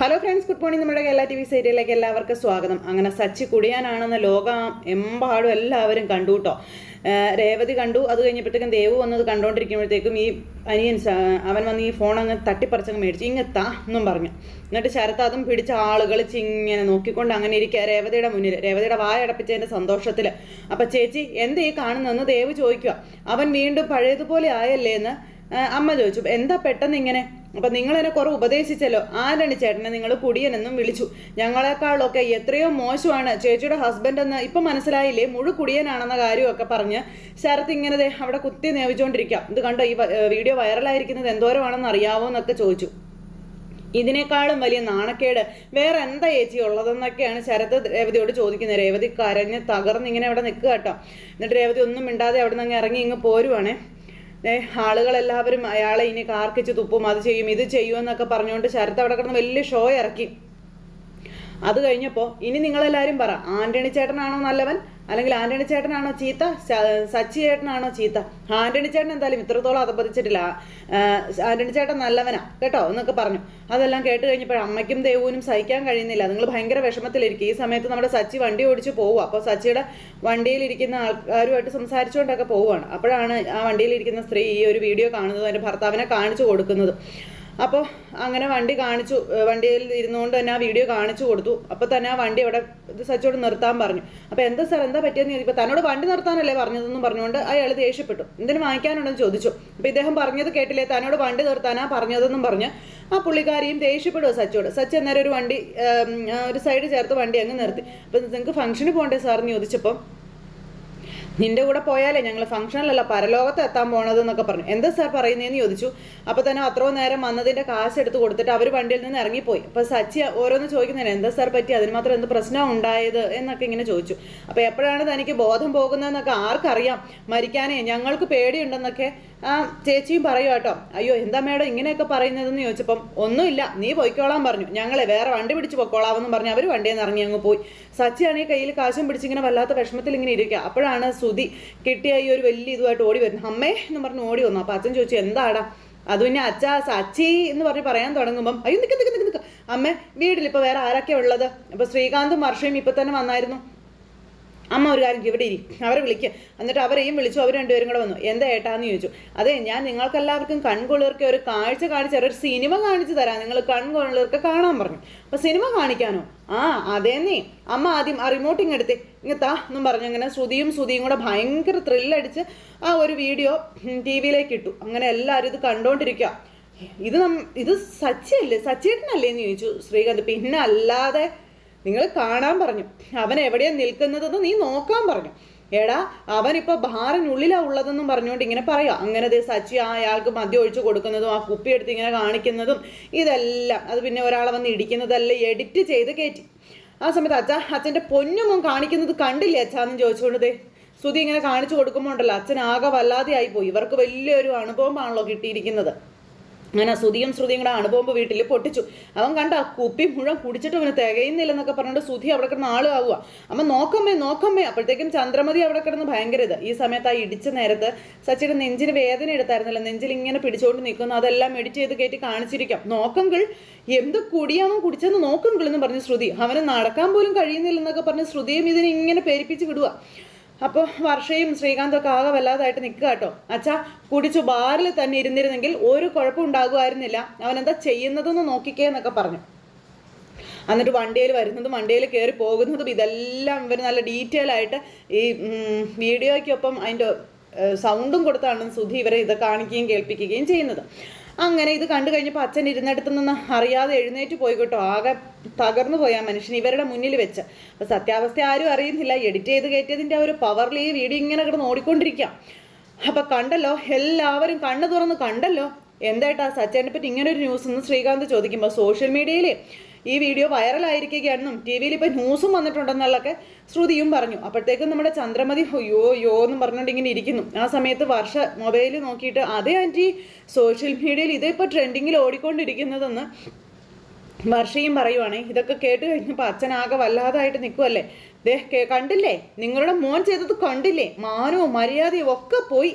Hello friends good morning നമ്മുടെ Kerala T V സീരിയലിലേക്ക് എല്ലാവർക്കും സ്വാഗതം. അങ്ങനെ സച്ചി കുടിയാനാണെന്ന് ലോകം എമ്പാടും എല്ലാവരും കണ്ടു കേട്ടോ രേവതി കണ്ടു. അത് കഴിഞ്ഞപ്പോഴത്തേക്കും ദേവ് വന്നത് കണ്ടുകൊണ്ടിരിക്കുമ്പോഴത്തേക്കും ഈ അനിയൻ അവൻ വന്ന് ഈ ഫോൺ അങ്ങ് തട്ടിപ്പറിച്ചങ്ങ് മേടിച്ചു. ഇങ്ങെത്താ എന്നും പറഞ്ഞു. എന്നിട്ട് ശരത്ത് അതും പിടിച്ച ആളുകൾ ചിങ്ങനെ നോക്കിക്കൊണ്ട് അങ്ങനെ ഇരിക്കുക രേവതിയുടെ മുന്നിൽ രേവതിയുടെ വായ അടപ്പിച്ചതിന്റെ സന്തോഷത്തിൽ അപ്പം ചേച്ചി എന്താ ഈ കാണുന്നതെന്ന്? ദേവ് ചോദിക്കുക അവൻ വീണ്ടും പഴയതുപോലെ ആയല്ലേ എന്ന് അമ്മ ചോദിച്ചു. എന്താ പെട്ടെന്ന് ഇങ്ങനെ അപ്പൊ നിങ്ങൾ എന്നെ കുറെ ഉപദേശിച്ചല്ലോ. ആരാണ് ചേട്ടനെ? നിങ്ങൾ കുടിയനെന്നും വിളിച്ചു. ഞങ്ങളെക്കാളൊക്കെ എത്രയോ മോശമാണ്. ചേച്ചിയുടെ ഹസ്ബൻഡ് എന്ന് ഇപ്പൊ മനസ്സിലായില്ലേ? മുഴു കുടിയനാണെന്ന കാര്യമൊക്കെ പറഞ്ഞ് ശരത് ഇങ്ങനെ അവിടെ കുത്തി നേവിച്ചുകൊണ്ടിരിക്കാം ഇത് കണ്ടോ? ഈ വീഡിയോ വൈറലായിരിക്കുന്നത് എന്തോരമാണെന്ന് അറിയാവോ എന്നൊക്കെ ചോദിച്ചു. ഇതിനേക്കാളും വലിയ നാണക്കേട്. വേറെ എന്താ ചേച്ചി ഉള്ളതെന്നൊക്കെയാണ് ശരത് രേവതിയോട് ചോദിക്കുന്നത്. രേവതി കരഞ്ഞ് തകർന്ന് ഇങ്ങനെ അവിടെ നിൽക്കുക കേട്ടോ. എന്നിട്ട് രേവതി ഒന്നും മിണ്ടാതെ അവിടെ നിന്ന് ഇറങ്ങി ഇങ്ങ് പോരുവാണേ. ആളുകളെല്ലാവരും അയാളെ ഇനി കാർക്കിച്ച് തുപ്പും അത് ചെയ്യും ഇത് ചെയ്യും എന്നൊക്കെ പറഞ്ഞുകൊണ്ട് ശരത്ത് അവിടെ കിടന്ന് വലിയ ഷോ ഇറക്കി. അത് കഴിഞ്ഞപ്പോൾ ഇനി നിങ്ങളെല്ലാവരും പറ ആന്റണി ചേട്ടനാണോ നല്ലവൻ? അല്ലെങ്കിൽ ആന്റണി ചേട്ടനാണോ ചീത്ത? സച്ചി ചേട്ടനാണോ ചീത്ത? ആന്റണി ചേട്ടൻ എന്തായാലും ഇത്രത്തോളം അതപ്പതിച്ചിട്ടില്ല ആന്റണി ചേട്ടൻ നല്ലവനാ കേട്ടോ? എന്നൊക്കെ പറഞ്ഞു. അതെല്ലാം കേട്ട് കഴിഞ്ഞപ്പോൾ അമ്മയ്ക്കും ദേവുവിനും സഹിക്കാൻ കഴിയുന്നില്ല. നിങ്ങൾ ഭയങ്കര വിഷമത്തിലിരിക്കും. ഈ സമയത്ത് നമ്മുടെ സച്ചി വണ്ടി ഓടിച്ച് പോവുക അപ്പോൾ സച്ചിയുടെ വണ്ടിയിലിരിക്കുന്ന ആൾക്കാരുമായിട്ട് സംസാരിച്ചുകൊണ്ടൊക്കെ പോവുകയാണ് അപ്പോഴാണ് ആ വണ്ടിയിലിരിക്കുന്ന സ്ത്രീ ഈ ഒരു വീഡിയോ കാണുന്നത് അതിന്റെ ഭർത്താവിനെ കാണിച്ചു കൊടുക്കുന്നത്. അപ്പോൾ അങ്ങനെ വണ്ടി കാണിച്ചു വണ്ടിയിൽ ഇരുന്നുകൊണ്ട് തന്നെ ആ വീഡിയോ കാണിച്ചു കൊടുത്തു. അപ്പോൾ തന്നെ ആ വണ്ടി അവിടെ ഇത് സച്ചോട് നിർത്താൻ പറഞ്ഞു. അപ്പോൾ എന്താ സാർ എന്താ പറ്റിയെന്ന് ചോദിച്ചപ്പോൾ തന്നോട് വണ്ടി നിർത്താനല്ലേ പറഞ്ഞതെന്നും പറഞ്ഞുകൊണ്ട് അയാൾ ദേഷ്യപ്പെട്ടു. എന്തിനു വാങ്ങിക്കാനുണ്ടെന്ന് ചോദിച്ചു. അപ്പോൾ ഇദ്ദേഹം പറഞ്ഞത് കേട്ടില്ലേ തന്നോട് വണ്ടി നിർത്താനാ പറഞ്ഞതെന്നും പറഞ്ഞ് ആ പുള്ളിക്കാരിയും ദേഷ്യപ്പെടുക സച്ചോട് സച്ച് അന്നേരം ഒരു വണ്ടി ഒരു സൈഡ് ചേർത്ത് വണ്ടി അങ്ങ് നിർത്തി. അപ്പോൾ നിങ്ങൾക്ക് ഫംഗ്ഷന് പോകണ്ടേ സാറെന്ന് ചോദിച്ചപ്പോൾ നിന്റെ കൂടെ പോയാലേ ഞങ്ങൾ ഫംഗ്ഷനിലല്ല പരലോകത്ത് എത്താൻ പോണത് എന്നൊക്കെ പറഞ്ഞു. എന്താ സാർ പറയുന്നതെന്ന് ചോദിച്ചു. അപ്പോൾ തന്നെ അത്രോ നേരം വന്നതിന്റെ കാശ് എടുത്ത് കൊടുത്തിട്ട് അവർ വണ്ടിയിൽ നിന്ന് ഇറങ്ങിപ്പോയി. അപ്പോൾ സച്ചി ഓരോന്ന് ചോദിക്കുന്നതിന് എന്താ സാർ പറ്റി? അതിന് മാത്രം എന്ത് പ്രശ്നം ഉണ്ടായത്? എന്നൊക്കെ ഇങ്ങനെ ചോദിച്ചു. അപ്പോൾ എപ്പോഴാണ് തനിക്ക് ബോധം പോകുന്നതെന്നൊക്കെ ആർക്കറിയാം. മരിക്കാനേ ഞങ്ങൾക്ക് പേടിയുണ്ടെന്നൊക്കെ ആ ചേച്ചിയും പറയുക കേട്ടോ. അയ്യോ എന്താ മേഡം ഇങ്ങനെയൊക്കെ പറയുന്നതെന്ന് ചോദിച്ചപ്പം ഒന്നുമില്ല നീ പോയിക്കോളാം പറഞ്ഞു. ഞങ്ങളെ വേറെ വണ്ടി പിടിച്ച് പൊക്കോളാമെന്ന് പറഞ്ഞ് അവർ വണ്ടിയിൽ നിന്ന് ഇറങ്ങി അങ്ങ് പോയി. സച്ചിയാണെങ്കിൽ കയ്യിൽ കാശും പിടിച്ചിങ്ങനെ വല്ലാത്ത വിഷമത്തിൽ ഇങ്ങനെ ഇരിക്കുക. അപ്പോഴാണ് സുതി കിട്ടിയ ഈ ഒരു വലിയ ഇതുമായിട്ട് ഓടി വരുന്നത്. അമ്മേ എന്ന് പറഞ്ഞ് ഓടി വന്നു. അപ്പോൾ അച്ഛൻ ചോദിച്ചു എന്താടാ? അത് പിന്നെ അച്ഛ സച്ചി എന്ന് പറഞ്ഞ് പറയാൻ തുടങ്ങുമ്പം അയ്യോ നിൽക്ക് നിൽക്ക് നിൽക്ക് അമ്മേ വീട്ടിൽ ഇപ്പോൾ വേറെ ആരൊക്കെയാ ഉള്ളത്? അപ്പോൾ ശ്രീകാന്തും വർഷയും ഇപ്പം തന്നെ വന്നായിരുന്നു. അമ്മ ഒരു കാര്യം ഇവിടെ ഇരി. അവരെ വിളിക്കുക എന്നിട്ട് അവരെയും വിളിച്ചു അവർ രണ്ടുപേരും കൂടെ വന്നു. എന്താ ഏട്ടാന്ന്? ചോദിച്ചു. അതെ ഞാൻ നിങ്ങൾക്കെല്ലാവർക്കും കൺകുളിർക്ക് ഒരു കാഴ്ച കാണിച്ചു തരാം. ഒരു സിനിമ കാണിച്ചു തരാം. നിങ്ങൾ കൺകുളിർക്ക് കാണാൻ പറഞ്ഞു. അപ്പൊ സിനിമ കാണിക്കാനോ? ആ അതേന്നേ. അമ്മ ആദ്യം ആ റിമോട്ടിങ് എടുത്തേ. ഇങ്ങ് താ എന്നും പറഞ്ഞു അങ്ങനെ ശ്രുതിയും ശ്രുതിയും കൂടെ ഭയങ്കര ത്രില്ലടിച്ച് ആ ഒരു വീഡിയോ ടി വിയിലേക്ക് ഇട്ടു. അങ്ങനെ എല്ലാവരും ഇത് കണ്ടോണ്ടിരിക്കുക ഇത് നം ഇത് സച്ചിയല്ലേ? സച്ചിയേട്ടനല്ലേ എന്ന് ചോദിച്ചു ശ്രീകാന്ത്. പിന്നെ അല്ലാതെ നിങ്ങൾ കാണാൻ പറഞ്ഞു. അവൻ എവിടെയാണ് നിൽക്കുന്നതെന്ന് നീ നോക്കാൻ പറഞ്ഞു. എടാ അവനിപ്പോൾ ബാറിനുള്ളിലാ ഉള്ളതെന്നും പറഞ്ഞുകൊണ്ട് ഇങ്ങനെ പറയാം അങ്ങനെ ദേ സച്ചി ആ അയാൾക്ക് മദ്യം ഒഴിച്ചു കൊടുക്കുന്നതും ആ കുപ്പി എടുത്ത് ഇങ്ങനെ കാണിക്കുന്നതും ഇതെല്ലാം. അത് പിന്നെ ഒരാളെ വന്ന് ഇടിക്കുന്നതെല്ലാം എഡിറ്റ് ചെയ്ത് കയറ്റി. ആ സമയത്ത് അച്ഛാ അച്ഛന്റെ പൊന്നുമോൻ കാണിക്കുന്നത് കണ്ടില്ലേ അച്ഛാന്നും ചോദിച്ചുകൊണ്ട് ദേ ഇങ്ങനെ കാണിച്ചു കൊടുക്കുമ്പോൾ ഉണ്ടല്ലോ അച്ഛൻ ആകെ വല്ലാതെ ആയിപ്പോയി ഇവർക്ക് വലിയൊരു അനുഭവമാണല്ലോ കിട്ടിയിരിക്കുന്നത്. അങ്ങനെ ശ്രുതിയും ശ്രുതിയും കൂടെ അണുബോംബ് വീട്ടിൽ പൊട്ടിച്ചു. അവൻ കണ്ട കുപ്പി മുഴുവൻ കുടിച്ചിട്ട് അവന് തികയുന്നില്ലെന്നൊക്കെ പറഞ്ഞിട്ട് ശ്രുതി അവിടെ കിടന്ന് ആളാവുക അമ്മ നോക്കമ്മേ നോക്കമ്മേ. അപ്പോഴത്തേക്കും ചന്ദ്രമതി അവിടെ കിടന്ന് ഭയങ്കര ഇത്. ഈ സമയത്ത് ആ ഇടിച്ച നേരത്ത് സച്ചിയുടെ നെഞ്ചിന് വേദന എടുത്തായിരുന്നല്ലോ. നെഞ്ചിൽ ഇങ്ങനെ പിടിച്ചുകൊണ്ട് നിൽക്കുന്നു. അതെല്ലാം എഡിറ്റ് ചെയ്ത് കയറ്റി കാണിച്ചിരിക്കാം. നോക്കങ്കിൾ എന്ത് കുടിയാണോ കുടിച്ചെന്ന് നോക്കങ്കിൾ എന്ന് പറഞ്ഞ് ശ്രുതി. അവന് നടക്കാൻ പോലും കഴിയുന്നില്ലെന്നൊക്കെ പറഞ്ഞ് ശ്രുതിയും ഇതിനെ ഇങ്ങനെ പേരിപ്പിച്ച് വിടുക അപ്പോൾ വർഷയും ശ്രീകാന്തൊക്കെ ആകെ വല്ലാതായിട്ട് നിൽക്കുക കേട്ടോ. അച്ഛാ കുടിച്ചു ബാറിൽ തന്നെ ഇരുന്നിരുന്നെങ്കിൽ ഒരു കുഴപ്പം ഉണ്ടാകുമായിരുന്നില്ല. അവൻ എന്താ ചെയ്യുന്നതെന്ന് നോക്കിക്കേ എന്നൊക്കെ പറഞ്ഞു. എന്നിട്ട് വണ്ടിയിൽ വരുന്നതും വണ്ടിയിൽ കയറി പോകുന്നതും ഇതെല്ലാം ഇവർ നല്ല ഡീറ്റെയിൽ ആയിട്ട് ഈ വീഡിയോയ്ക്കൊപ്പം അതിന്റെ സൗണ്ടും കൊടുത്താണ് സുധി ഇവരെ ഇത് കാണിക്കുകയും കേൾപ്പിക്കുകയും ചെയ്യുന്നത്. അങ്ങനെ ഇത് കണ്ടു കഴിഞ്ഞപ്പോൾ അച്ഛൻ ഇരുന്നിടത്ത് നിന്ന് അറിയാതെ എഴുന്നേറ്റ് പോയി കേട്ടോ. ആകെ തകർന്നു പോയാൽ മനുഷ്യൻ ഇവരുടെ മുന്നിൽ വെച്ച്. അപ്പോൾ സത്യാവസ്ഥ ആരും അറിയുന്നില്ല. എഡിറ്റ് ചെയ്ത് കയറ്റിയതിന്റെ ആ ഒരു പവറിൽ ഈ വീഡിയോ ഇങ്ങനെ കിടന്ന് ഓടിക്കൊണ്ടിരിക്കാം. അപ്പം കണ്ടല്ലോ എല്ലാവരും കണ്ണു തുറന്ന് കണ്ടല്ലോ. എന്തായിട്ടാ സച്ചേനെ പറ്റി ഇങ്ങനെ ഒരു ന്യൂസ് എന്ന് ശ്രീകാന്ത് ചോദിക്കുമ്പോൾ സോഷ്യൽ മീഡിയയിൽ ഈ വീഡിയോ വൈറലായിരിക്കുകയാണെന്നും ടി വിയിൽ ഇപ്പോൾ ന്യൂസും വന്നിട്ടുണ്ടെന്നുള്ളതൊക്കെ ശ്രുതിയും പറഞ്ഞു. അപ്പോഴത്തേക്കും നമ്മുടെ ചന്ദ്രമതി അയ്യോ യോ എന്ന് പറഞ്ഞുകൊണ്ട് ഇങ്ങനെ ഇരിക്കുന്നു. ആ സമയത്ത് വർഷ മൊബൈൽ നോക്കിയിട്ട് അതേ ആന്റി സോഷ്യൽ മീഡിയയിൽ ഇതിപ്പോൾ ട്രെൻഡിങ്ങിൽ ഓടിക്കൊണ്ടിരിക്കുന്നതെന്ന് വർഷയും പറയുവാണേ. ഇതൊക്കെ കേട്ട് കഴിഞ്ഞപ്പോൾ അച്ഛനാകെ വല്ലാതായിട്ട് നിൽക്കുമല്ലേ ദേ കണ്ടില്ലേ? നിങ്ങളുടെ മോൻ ചെയ്തത് കണ്ടില്ലേ? മാനവും മര്യാദയും ഒക്കെ പോയി.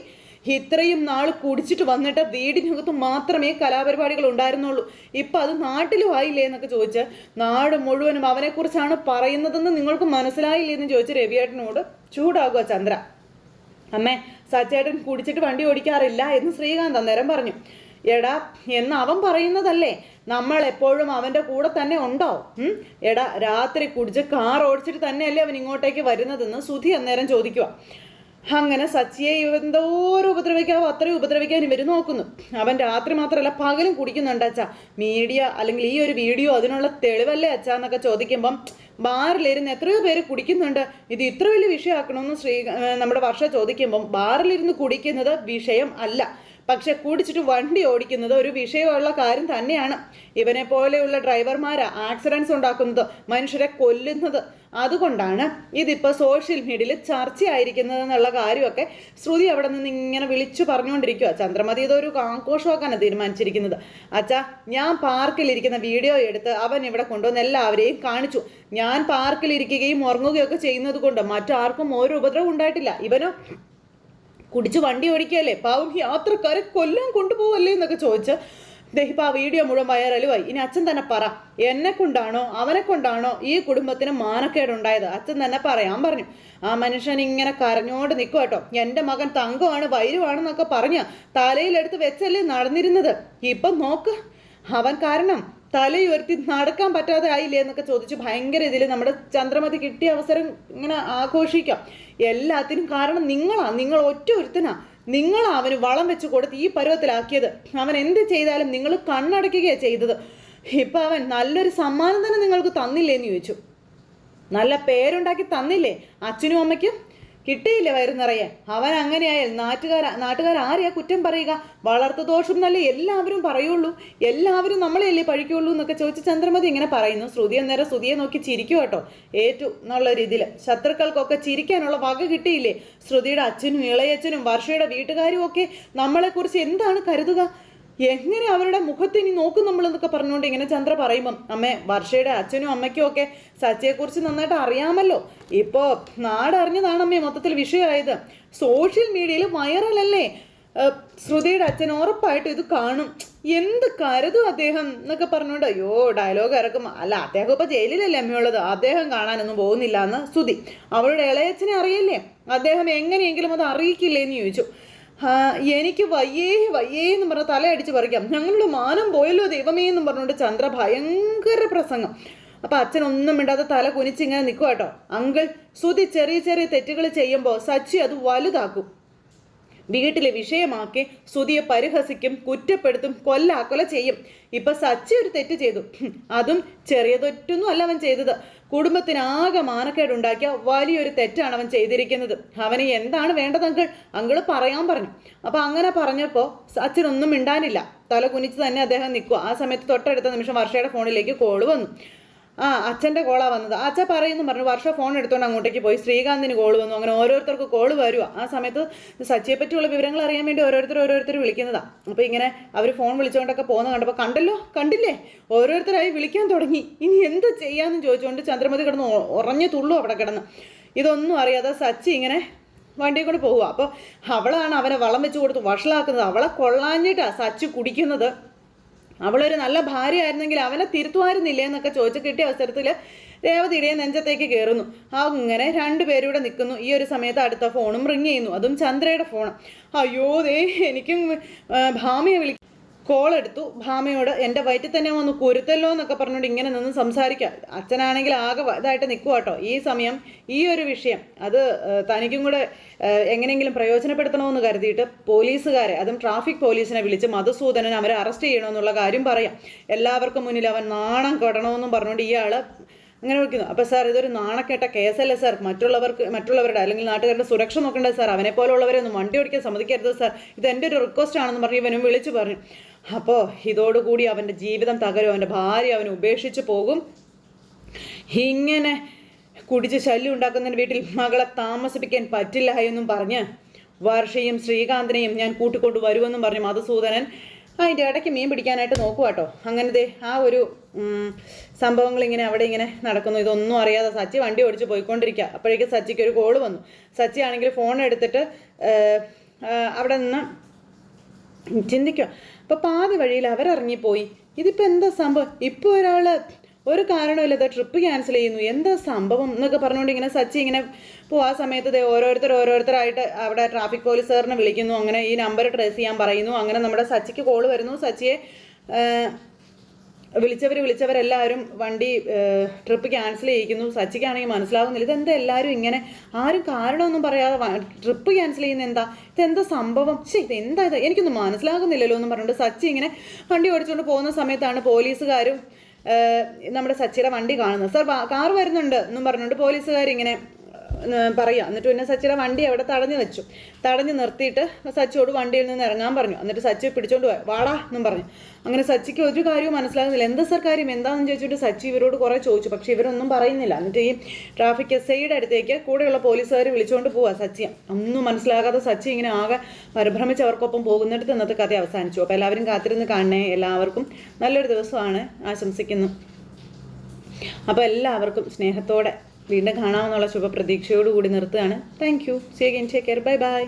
ഇത്രയും നാൾ കുടിച്ചിട്ട് വന്നിട്ട് വീടിനകത്ത് മാത്രമേ കലാപരിപാടികൾ ഉണ്ടായിരുന്നുള്ളൂ. ഇപ്പം അത് നാട്ടിലും ആയില്ലേ എന്നൊക്കെ ചോദിച്ച് നാട് മുഴുവനും അവനെക്കുറിച്ചാണ് പറയുന്നതെന്ന് നിങ്ങൾക്ക് മനസ്സിലായില്ലേ എന്ന് ചോദിച്ച് രവിയേട്ടനോട് ചൂടാകുക ചന്ദ്ര? അമ്മേ സച്ചേട്ടൻ കുടിച്ചിട്ട് വണ്ടി ഓടിക്കാറില്ല എന്ന് ശ്രീകാന്ത് അന്നേരം പറഞ്ഞു. എടാ എന്ന് അവൻ പറയുന്നതല്ലേ നമ്മൾ എപ്പോഴും അവന്റെ കൂടെ തന്നെ ഉണ്ടോ? എടാ രാത്രി കുടിച്ച് കാർ ഓടിച്ചിട്ട് തന്നെയല്ലേ അവൻ ഇങ്ങോട്ടേക്ക് വരുന്നതെന്ന് സുധി അന്നേരം ചോദിക്കുക അങ്ങനെ സച്ചിയെ എന്തോരം ഉപദ്രവിക്കാവോ അത്രയും ഉപദ്രവിക്കാൻ ഇവർ നോക്കുന്നു. അവൻ രാത്രി മാത്രമല്ല പകലും കുടിക്കുന്നുണ്ട് അച്ഛാ. മീഡിയ അല്ലെങ്കിൽ ഈ ഒരു വീഡിയോ അതിനുള്ള തെളിവല്ലേ അച്ഛ എന്നൊക്കെ ചോദിക്കുമ്പം ബാറിലിരുന്ന് എത്രയോ പേര് കുടിക്കുന്നുണ്ട്. ഇത് ഇത്ര വലിയ വിഷയമാക്കണമെന്ന് ശ്രീ നമ്മുടെ വർഷ ചോദിക്കുമ്പം ബാറിലിരുന്ന് കുടിക്കുന്നത് വിഷയം അല്ല. പക്ഷെ കുടിച്ചിട്ട് വണ്ടി ഓടിക്കുന്നത് ഒരു വിഷയമുള്ള കാര്യം തന്നെയാണ്. ഇവനെ പോലെയുള്ള ഡ്രൈവർമാരാ ആക്സിഡൻസ് ഉണ്ടാക്കുന്നത് മനുഷ്യരെ കൊല്ലുന്നത്. അതുകൊണ്ടാണ് ഇതിപ്പോൾ സോഷ്യൽ മീഡിയയിൽ ചർച്ചയായിരിക്കുന്നത് എന്നുള്ള കാര്യമൊക്കെ ശ്രുതി അവിടെ നിന്ന് ഇങ്ങനെ വിളിച്ചു പറഞ്ഞുകൊണ്ടിരിക്കുക ചന്ദ്രമതി ഇതൊരു ആഘോഷമാക്കാനാണ് തീരുമാനിച്ചിരിക്കുന്നത്. അച്ഛാ ഞാൻ പാർക്കിലിരിക്കുന്ന വീഡിയോ എടുത്ത് അവൻ ഇവിടെ കൊണ്ടുവന്ന് എല്ലാവരെയും കാണിച്ചു. ഞാൻ പാർക്കിലിരിക്കുകയും ഉറങ്ങുകയൊക്കെ ചെയ്യുന്നത് കൊണ്ട് മറ്റാർക്കും ഒരു ഉപദ്രവം ഉണ്ടായിട്ടില്ല. ഇവനോ? കുടിച്ച് വണ്ടി ഓടിക്കുകയല്ലേ? പാവം യാത്രക്കാരെ കൊല്ലാൻ കൊണ്ടുപോകല്ലേ എന്നൊക്കെ ചോദിച്ച് ദഹിപ്പ ആ വീഡിയോ മുഴുവൻ വൈറലുമായി. ഇനി അച്ഛൻ തന്നെ പറ എന്നെ കൊണ്ടാണോ അവനെ കൊണ്ടാണോ ഈ കുടുംബത്തിന് മാനക്കേടുണ്ടായത്? അച്ഛൻ തന്നെ പറയാൻ പറഞ്ഞു. ആ മനുഷ്യൻ ഇങ്ങനെ കരഞ്ഞോണ്ട് നിൽക്കും കേട്ടോ എന്റെ മകൻ തങ്കമാണ് വൈരുവാണെന്നൊക്കെ പറഞ്ഞ തലയിലെടുത്ത് വെച്ചല്ലേ നടന്നിരുന്നത്. ഇപ്പം നോക്ക് അവൻ കാരണം തലയുയർത്തി നടക്കാൻ പറ്റാതെ ആയില്ലേ എന്നൊക്കെ ചോദിച്ച് ഭയങ്കര ഇതിൽ നമ്മുടെ ചന്ദ്രമതി കിട്ടിയ അവസരം ഇങ്ങനെ ആഘോഷിക്കാം. എല്ലാത്തിനും കാരണം നിങ്ങളാ. നിങ്ങൾ ഒറ്റ ഒരുത്തനാ. നിങ്ങളാ അവന് വളം വെച്ച് കൊടുത്ത് ഈ പരുവത്തിലാക്കിയത്. അവൻ എന്ത് ചെയ്താലും നിങ്ങൾ കണ്ണടയ്ക്കുകയാണ് ചെയ്തത്. ഇപ്പം അവൻ നല്ലൊരു സമ്മാനം തന്നെ നിങ്ങൾക്ക് തന്നില്ലേ എന്ന് ചോദിച്ചു. നല്ല പേരുണ്ടാക്കി തന്നില്ലേ? അച്ഛനും അമ്മയ്ക്കും? കിട്ടിയില്ലേ വയറുന്നറിയാൻ അവൻ അങ്ങനെയായാൽ നാട്ടുകാർ നാട്ടുകാർ ആരെയാ കുറ്റം പറയുക? വളർത്തു ദോഷം എന്നല്ലേ എല്ലാവരും പറയുള്ളൂ. എല്ലാവരും നമ്മളെയല്ലേ പഴിക്കുള്ളൂ എന്നൊക്കെ ചോദിച്ച് ചന്ദ്രമതി ഇങ്ങനെ പറയുന്നു. ശ്രുതി അന്നേരം ശ്രുതിയെ നോക്കി ചിരിക്കും കേട്ടോ. ഏറ്റു എന്നുള്ള രീതിയിൽ. ശത്രുക്കൾക്കൊക്കെ ചിരിക്കാനുള്ള വക കിട്ടിയില്ലേ? ശ്രുതിയുടെ അച്ഛനും ഇളയച്ഛനും വർഷയുടെ വീട്ടുകാരും ഒക്കെ നമ്മളെക്കുറിച്ച് എന്താണ് കരുതുക? എങ്ങനെ അവരുടെ മുഖത്ത് ഇനി നോക്കും നമ്മളെന്നൊക്കെ പറഞ്ഞുകൊണ്ട് ഇങ്ങനെ ചന്ദ്ര പറയുമ്പം അമ്മേ വർഷയുടെ അച്ഛനും അമ്മയ്ക്കും ഒക്കെ സച്ചയെക്കുറിച്ച് നന്നായിട്ട് അറിയാമല്ലോ. ഇപ്പോൾ നാടറിഞ്ഞതാണ് അമ്മേ മൊത്തത്തിൽ വിഷയമായത്. സോഷ്യൽ മീഡിയയിൽ വൈറലല്ലേ? ശ്രുതിയുടെ അച്ഛൻ ഉറപ്പായിട്ട് ഇത് കാണും. എന്ത് കരുതും അദ്ദേഹം? എന്നൊക്കെ പറഞ്ഞുകൊണ്ട് അയ്യോ ഡയലോഗ് ഇറക്കും അല്ല അദ്ദേഹം ഇപ്പോൾ ജയിലിലല്ലേ അമ്മയുള്ളത് അദ്ദേഹം കാണാനൊന്നും പോകുന്നില്ല എന്ന് ശ്രുതി. അവളുടെ ഇളയച്ഛനെ അറിയില്ലേ? അദ്ദേഹം എങ്ങനെയെങ്കിലും അത് അറിയിക്കില്ലേ എന്ന് ചോദിച്ചു. എനിക്ക് വയ്യേ വയ്യേ എന്ന് പറഞ്ഞ തലയടിച്ച് പറിക്കാം. ഞങ്ങളുടെ മാനം പോയല്ലോ ദൈവമേ എന്നും പറഞ്ഞുകൊണ്ട് ചന്ദ്ര ഭയങ്കര പ്രസംഗം. അപ്പൊ അച്ഛൻ ഒന്നും മിണ്ടാതെ തല കുനിച്ചിങ്ങനെ നിൽക്കുക കേട്ടോ. അങ്കിൾ സുതി ചെറിയ ചെറിയ തെറ്റുകൾ ചെയ്യുമ്പോൾ സച്ചി അത് വലുതാക്കും. വീട്ടിലെ വിഷയമാക്കി സുതിയെ പരിഹസിക്കും കുറ്റപ്പെടുത്തും കൊല്ലാക്കൊല ചെയ്യും. ഇപ്പൊ സച്ചി ഒരു തെറ്റ് ചെയ്തു. അതും ചെറിയ തെറ്റൊന്നും അല്ല അവൻ ചെയ്തത്. കുടുംബത്തിനാകെ മാനക്കേടുണ്ടാക്കിയ വലിയൊരു തെറ്റാണ് അവൻ ചെയ്തിരിക്കുന്നത്. അവന് എന്താണ് വേണ്ടത് അങ്കിൾ? അങ്കിൾ പറയാൻ പറഞ്ഞു. അപ്പൊ അങ്ങനെ പറഞ്ഞപ്പോൾ അച്ഛനൊന്നും മിണ്ടാനില്ല. തല കുനിച്ച് തന്നെ അദ്ദേഹം നിൽക്കുക ആ സമയത്ത് തൊട്ടടുത്ത നിമിഷം വർഷയുടെ ഫോണിലേക്ക് കോൾ വന്നു. ആ അച്ഛന്റെ കോളാ വന്നത്. അച്ഛൻ പറയുന്നു പറഞ്ഞു വർഷ ഫോൺ എടുത്തുകൊണ്ട് അങ്ങോട്ടേക്ക് പോയി. ശ്രീകാന്തിന് കോൾ വന്നു. അങ്ങനെ ഓരോരുത്തർക്ക് കോൾ വരുക ആ സമയത്ത് സച്ചിയെ പറ്റിയുള്ള വിവരങ്ങൾ അറിയാൻ വേണ്ടി ഓരോരുത്തർ ഓരോരുത്തർ വിളിക്കുന്നതാണ് അപ്പോൾ ഇങ്ങനെ അവർ ഫോൺ വിളിച്ചുകൊണ്ടൊക്കെ പോകുന്ന കണ്ടപ്പോൾ കണ്ടല്ലോ കണ്ടില്ലേ? ഓരോരുത്തരായി വിളിക്കാൻ തുടങ്ങി. ഇനി എന്ത് ചെയ്യാമെന്ന് ചോദിച്ചുകൊണ്ട് ചന്ദ്രമതി കിടന്ന് ഉറഞ്ഞു തുള്ളു അവിടെ കിടന്ന്. ഇതൊന്നും അറിയാതെ സച്ചി ഇങ്ങനെ വണ്ടിയിൽ കൂടെ പോവുക അപ്പോൾ അവളാണ് അവനെ വളം വെച്ച് കൊടുത്ത് വഷളാക്കുന്നത്. അവളെ കൊള്ളാഞ്ഞിട്ടാണ് സച്ചി കുടിക്കുന്നത്. അവളൊരു നല്ല ഭാര്യ ആയിരുന്നെങ്കിൽ അവനെ തിരുത്തുമായിരുന്നില്ലേ എന്നൊക്കെ ചോദിച്ചു കിട്ടിയ അവസരത്തിൽ രേവതിയുടെ നെഞ്ചത്തേക്ക് കയറുന്നു അങ്ങനെ രണ്ടുപേരൂടെ നിൽക്കുന്നു. ഈ ഒരു സമയത്ത് അടുത്ത ഫോണും റിങ് ചെയ്യുന്നു. അതും ചന്ദ്രയുടെ ഫോൺ അയ്യോ ദേ എനിക്കും ഭാമിയെ ഭാമയെ വിളി കോൾ എടുത്തു. ഭാമയോട് എന്റെ വയറ്റിൽ തന്നെ വന്ന് കുരുത്തല്ലോ എന്നൊക്കെ പറഞ്ഞുകൊണ്ട് ഇങ്ങനെ നിന്ന് സംസാരിക്കുക അച്ഛനാണെങ്കിൽ ആകെ ഇതായിട്ട് നിൽക്കുക കേട്ടോ. ഈ സമയം ഈ ഒരു വിഷയം അത് തനിക്കും കൂടെ എങ്ങനെയെങ്കിലും പ്രയോജനപ്പെടുത്തണമെന്ന് കരുതിയിട്ട് പോലീസുകാരെ അതും ട്രാഫിക് പോലീസിനെ വിളിച്ച് മധുസൂദനൻ അവരെ അറസ്റ്റ് ചെയ്യണമെന്നുള്ള കാര്യം പറയാം. എല്ലാവർക്കും മുന്നിൽ അവൻ നാണം കെടണമെന്നും പറഞ്ഞുകൊണ്ട് ഇയാൾ അങ്ങനെ വയ്ക്കുന്നു അപ്പോൾ സാർ ഇതൊരു നാണക്കേട്ട കേസല്ലേ സാർ? മറ്റുള്ളവർക്ക് മറ്റുള്ളവരുടെ അല്ലെങ്കിൽ നാട്ടുകാരുടെ സുരക്ഷ നോക്കേണ്ടത് സാർ? അവനെ പോലുള്ളവരെ ഒന്നും വണ്ടി ഓടിക്കാൻ സമ്മതിക്കരുത് സാർ. ഇത് എന്റെ ഒരു റിക്വസ്റ്റ് ആണെന്ന് പറഞ്ഞ് ഇവനും വിളിച്ചു പറഞ്ഞു. അപ്പോൾ ഇതോടുകൂടി അവന്റെ ജീവിതം തകരും. അവന്റെ ഭാര്യ അവനെ ഉപേക്ഷിച്ച് പോകും. ഇങ്ങനെ കുടിച്ച് ശല്യം ഉണ്ടാക്കുന്നതിന് വീട്ടിൽ മകളെ താമസിപ്പിക്കാൻ പറ്റില്ല എന്നും പറഞ്ഞ് വർഷയും ശ്രീകാന്തിനെയും ഞാൻ കൂട്ടിക്കൊണ്ടു വരുമെന്നും പറഞ്ഞു മധുസൂദനൻ അതിന്റെ ഇടയ്ക്ക് മീൻ പിടിക്കാനായിട്ട് നോക്കുക കേട്ടോ. അങ്ങനത്തെ ആ ഒരു സംഭവങ്ങൾ ഇങ്ങനെ അവിടെ ഇങ്ങനെ നടക്കുന്നു. ഇതൊന്നും അറിയാതെ സച്ചി വണ്ടി ഓടിച്ച് പോയിക്കൊണ്ടിരിക്കുക അപ്പോഴേക്കും സച്ചിക്ക് ഒരു കോൾ വന്നു. സച്ചി ആണെങ്കിൽ ഫോൺ എടുത്തിട്ട് അവിടെ നിന്ന് ചിന്തിക്കുക അപ്പോൾ പാതി വഴിയിൽ അവരിറങ്ങിപ്പോയി. ഇതിപ്പോൾ എന്താ സംഭവം? ഇപ്പോൾ ഒരാൾ ഒരു കാരണമില്ലാതെ ട്രിപ്പ് ക്യാൻസൽ ചെയ്യുന്നു. എന്താ സംഭവം എന്നൊക്കെ പറഞ്ഞുകൊണ്ട് ഇങ്ങനെ സച്ചി ഇങ്ങനെ പോവാ സമയത്ത് ദേ ഓരോരുത്തർ ഓരോരുത്തരായിട്ട് അവിടെ ട്രാഫിക് പോലീസ് സാറിനെ വിളിക്കുന്നു. അങ്ങനെ ഈ നമ്പർ ട്രേസ് ചെയ്യാൻ പറയുന്നു. അങ്ങനെ നമ്മുടെ സച്ചിക്ക് കോൾ വരുന്നു. സച്ചിയെ വിളിച്ചവർ വിളിച്ചവരെല്ലാവരും വണ്ടി ട്രിപ്പ് ക്യാൻസൽ ചെയ്യിക്കുന്നു. സച്ചിക്കാണെങ്കിൽ മനസ്സിലാകുന്നില്ല ഇതെന്താ എല്ലാവരും ഇങ്ങനെ ആരും കാരണമൊന്നും പറയാതെ ട്രിപ്പ് ക്യാൻസൽ ചെയ്യുന്ന എന്താ? ഇതെന്താ സംഭവം? ശരി ഇത് എന്താ ഇത്? എനിക്കൊന്നും മനസ്സിലാകുന്നില്ലല്ലോ എന്ന് പറഞ്ഞുകൊണ്ട് സച്ചി ഇങ്ങനെ വണ്ടി ഓടിച്ചുകൊണ്ട് പോകുന്ന സമയത്താണ് പോലീസുകാരും നമ്മുടെ സച്ചിയുടെ വണ്ടി കാണുന്നത്. സാർ കാർ വരുന്നുണ്ട് എന്നും പറഞ്ഞുകൊണ്ട് പോലീസുകാരിങ്ങനെ ഏഹ് പറയാ. എന്നിട്ട് പിന്നെ സച്ചിയുടെ വണ്ടി അവിടെ തടഞ്ഞു വെച്ചു. തടഞ്ഞു നിർത്തിയിട്ട് സച്ചിയോട് വണ്ടിയിൽ നിന്ന് ഇറങ്ങാൻ പറഞ്ഞു. എന്നിട്ട് സച്ചി പിടിച്ചോണ്ട് പോയി. വാടാ എന്നും പറഞ്ഞു. അങ്ങനെ സച്ചിക്ക് ഒരു കാര്യവും മനസ്സിലാകുന്നില്ല. എന്താ സർ കാര്യം? എന്താണെന്ന് ചോദിച്ചിട്ട് സച്ചി ഇവരോട് കുറേ ചോദിച്ചു. പക്ഷെ ഇവരൊന്നും പറയുന്നില്ല. എന്നിട്ട് ഈ ട്രാഫിക് എസ് ഐയുടെ അടുത്തേക്ക് കൂടെയുള്ള പോലീസുകാർ വിളിച്ചുകൊണ്ട് പോവാ സച്ചിയെ. ഒന്നും മനസ്സിലാകാതെ സച്ചി ഇങ്ങനെ ആകെ പരിഭ്രമിച്ച് അവർക്കൊപ്പം പോകുന്നിടത്ത് ഇന്നത്തെ കഥ അവസാനിച്ചു. അപ്പോൾ എല്ലാവരും കാത്തിരുന്ന് കാണണേ. എല്ലാവർക്കും നല്ലൊരു ദിവസമാണ് ആശംസിക്കുന്നു. അപ്പോൾ എല്ലാവർക്കും സ്നേഹത്തോടെ വീണ്ടും കാണാമെന്നുള്ള ശുഭപ്രതീക്ഷയോടുകൂടി നിർത്തുകയാണ്. Thank you see again take care bye bye